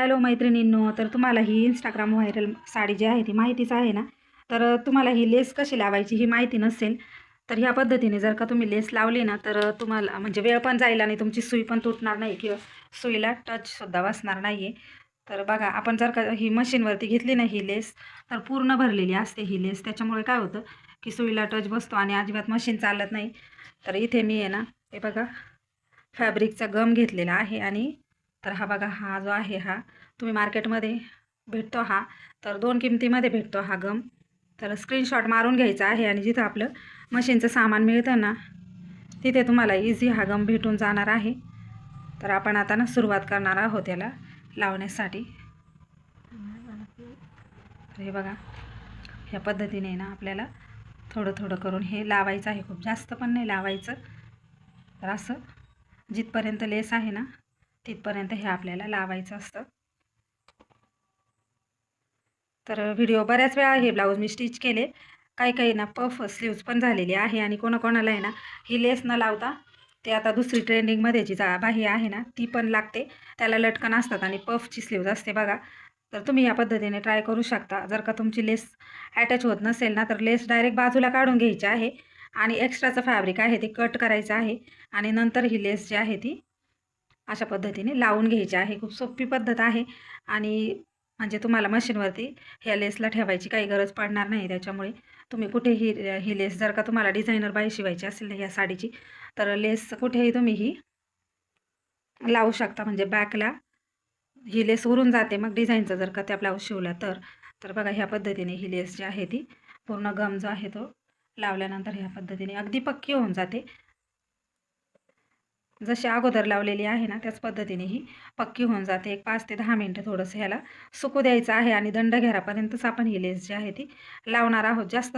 Hello मैत्रिणींनो तर तुम्हाला ही इंस्टाग्राम व्हायरल साडी जी आहे ती माहितीच आहे ना? तर तुम्हाला ही लेस कशी लावायची ही माहिती नसेल तर ह्या पद्धतीने जर का तुम्ही लेस लावली ना तर तुम्हाला म्हणजे वेळ पण जाईल आणि तुमची सुई पण तुटणार नाही किंवा सुईला टचसुद्धा बसणार नाही आहे तर बघा आपण जर का ही मशीनवरती घेतली ना ही लेस तर पूर्ण भरलेली असते ही लेस त्याच्यामुळे काय होतं की सुईला टच बसतो आणि अजिबात मशीन चालत नाही. तर इथे मी आहे ना हे बघा फॅब्रिकचा गम घेतलेला आहे आणि तर हा बघा हा जो आहे हा तुम्ही मार्केटमध्ये भेटतो हा. तर दोन किमतीमध्ये भेटतो हा गम. तर स्क्रीनशॉट मारून घ्यायचा आहे आणि जिथं आपलं मशीनचं सामान मिळतं ना तिथे तुम्हाला इझी हा गम भेटून जाणार आहे. तर आपण आता ना सुरुवात करणार आहोत याला लावण्यासाठी. हे बघा ह्या पद्धतीने ना आपल्याला थोडं थोडं करून हे लावायचं आहे. खूप जास्त पण नाही लावायचं. तर असं जिथपर्यंत लेस आहे ना तिथपर्यंत हे आपल्याला लावायचं असतं. तर व्हिडिओ बऱ्याच वेळा हे ब्लाऊज मी स्टिच केले. काही काही ना पफ स्लीव्ज पण झालेली आहे आणि कोणाकोणाला आहे ना ही लेस न लावता ते आता दुसरी ट्रेंडिंगमध्ये जी जा बाही आहे ना ती पण लागते. त्याला लटकन असतात आणि पफची स्लीव्ज असते बघा. तर तुम्ही या पद्धतीने ट्राय करू शकता. जर का तुमची लेस अटॅच होत नसेल ना तर लेस डायरेक्ट बाजूला काढून घ्यायची आहे. आणि एक्स्ट्राचं फॅब्रिक आहे ते कट करायचं आहे. आणि नंतर ही लेस जी आहे ती अशा पद्धतीने लावून घ्यायची आहे. खूप सोपी पद्धत आहे. आणि म्हणजे तुम्हाला मशीनवरती ह्या लेसला ठेवायची काही गरज पडणार नाही. त्याच्यामुळे तुम्ही कुठेही ही लेस जर का तुम्हाला डिझायनर बाई शिवायची असेल ना या साडीची तर लेस कुठेही तुम्ही ही लावू शकता. म्हणजे बॅकला ही लेस उरून जाते. मग डिझाईनचं जर का त्या ब्लाऊज शिवला तर तर बघा ह्या पद्धतीने ही लेस जी आहे ती पूर्ण गम जो आहे तो लावल्यानंतर ह्या पद्धतीने अगदी पक्की होऊन जाते. जशी अगोदर लावलेली आहे ना त्याच पद्धतीने ही पक्की होऊन जाते. एक पाच ते दहा मिनटं थोडंसं ह्याला सुकू द्यायचं आहे आणि दंड घेरापर्यंतच आपण ही लेस जी आहे ती लावणार आहोत. जास्त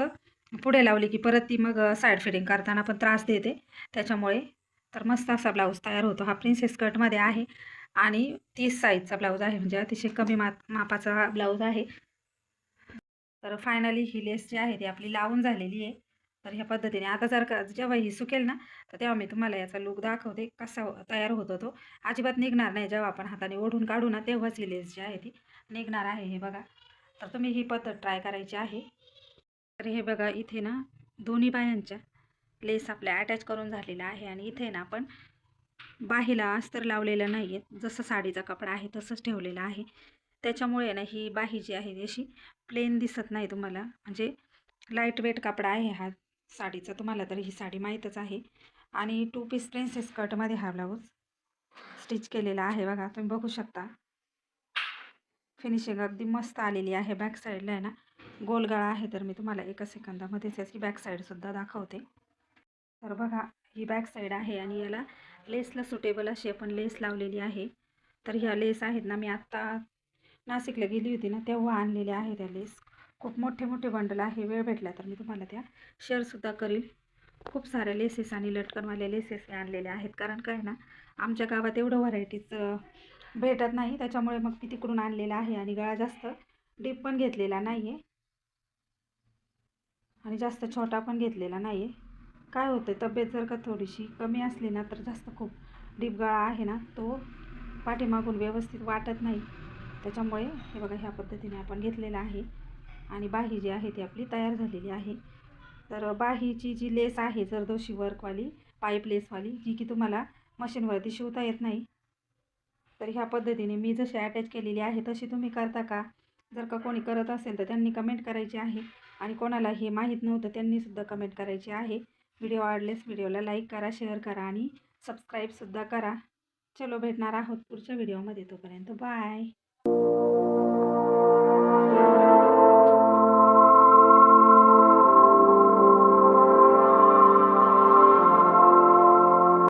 पुढे लावली की परत ती मग साईड फिटिंग करताना पण त्रास देते. त्याच्यामुळे तर मस्त असा ब्लाऊज तयार होतो. हा प्रिन्सेस कटमध्ये आहे आणि तीस साईजचा ब्लाऊज आहे. म्हणजे अतिशय कमी मा मापाचा हा ब्लाऊज आहे. तर फायनली ही लेस जी आहे ती आपली लावून झालेली आहे. तर ह्या पद्धतीने. आता जर का जेव्हा ही सुकेल ना तर तेव्हा मी तुम्हाला याचा लुक दाखवते कसा तयार होतो तो. अजिबात निघणार नाही जेव्हा आपण हाताने ओढून काढू ना तेव्हाच ही लेस जी आहे ती निघणार आहे हे बघा. तर तुम्ही ही पद्धत ट्राय करायची आहे. तर हे बघा इथे ना दोन्ही बायांच्या लेस आपल्या अटॅच करून झालेला आहे आणि इथे ना आपण बाहीला अस्तर लावलेलं नाही आहे जसं साडीचा कपडा आहे तसंच ठेवलेलं आहे. त्याच्यामुळे ना ही बाही जी आहे अशी प्लेन दिसत नाही तुम्हाला. म्हणजे लाइट वेट कपडा आहे हा. साडीचं तुम्हाला तर ही साडी माहीतच आहे. आणि टू पीस प्रिन्सेस कटमध्ये हा ब्लाऊज स्टिच केलेला आहे बघा तुम्ही बघू शकता. फिनिशिंग अगदी मस्त आलेली आहे बॅक साईडला आहे ना. गोलगळा आहे तर मी तुम्हाला एका सेकंदामध्येच याची बॅक साईडसुद्धा दाखवते. तर बघा ही बॅक साईड आहे आणि याला लेसला सुटेबल अशी आपण लेस लावलेली आहे. तर ह्या लेस आहेत ना मी आत्ता नाशिकला गेली होती ना तेव्हा आणलेल्या आहेत त्या लेस. खूप मोठे मोठे बंडल आहे. वेळ भेटला तर मी तुम्हाला त्या शेअरसुद्धा करील. खूप साऱ्या लेसेस आणि लटकनवाले लेसेस आणलेले आहेत. कारण काय ना आमच्या गावात एवढं व्हरायटीज भेटत नाही. त्याच्यामुळे मग मी तिकडून आणलेलं आहे आणि गळा जास्त डीप पण घेतलेला नाही आहे आणि जास्त छोटा पण घेतलेला नाही आहे काय होतं तब्येत जर का थोडीशी कमी असली ना तर जास्त खूप डीप गळा आहे ना तो पाठीमागून व्यवस्थित वाटत नाही. त्याच्यामुळे हे बघा ह्या पद्धतीने आपण घेतलेला आहे. आणि बाही जी आहे ती आपली तयार झालेली आहे. तर बाहीची जी लेस आहे जरदोशी वर्कवाली पाईप लेसवाली जी की तुम्हाला मशीनवरती शिवता येत नाही. तर ह्या पद्धतीने मी जशी अटॅच केलेली आहे तशी तुम्ही करता का? जर का कोणी करत असेल तर त्यांनी कमेंट करायची आहे. आणि कोणाला हे माहीत नव्हतं त्यांनीसुद्धा कमेंट करायची आहे. व्हिडिओ आवडलेस व्हिडिओला लाईक करा शेअर करा आणि सबस्क्राईबसुद्धा करा. चलो भेटणार आहोत पुढच्या व्हिडिओमध्ये. तोपर्यंत बाय